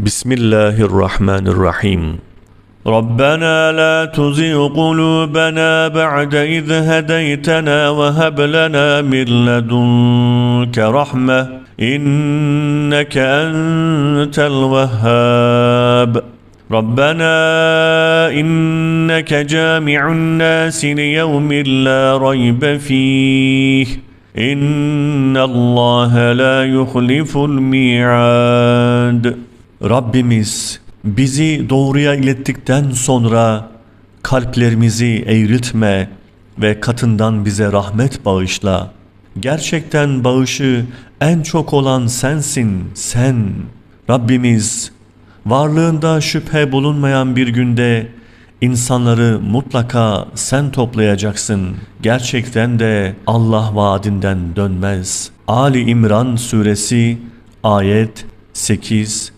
بسم الله الرحمن الرحيم ربنا لا تزغ قلوبنا بعد إذ هديتنا وهب لنا من لدنك رحمة إنك أنت الوهاب. ربنا إنك جامع الناس ليوم لا ريب فيه. إن الله لا يخلف الميعاد. Rabbimiz bizi doğruya ilettikten sonra kalplerimizi eğritme ve katından bize rahmet bağışla. Gerçekten bağışı en çok olan sensin, sen. Rabbimiz varlığında şüphe bulunmayan bir günde insanları mutlaka sen toplayacaksın. Gerçekten de Allah vaadinden dönmez. Ali İmran suresi ayet 8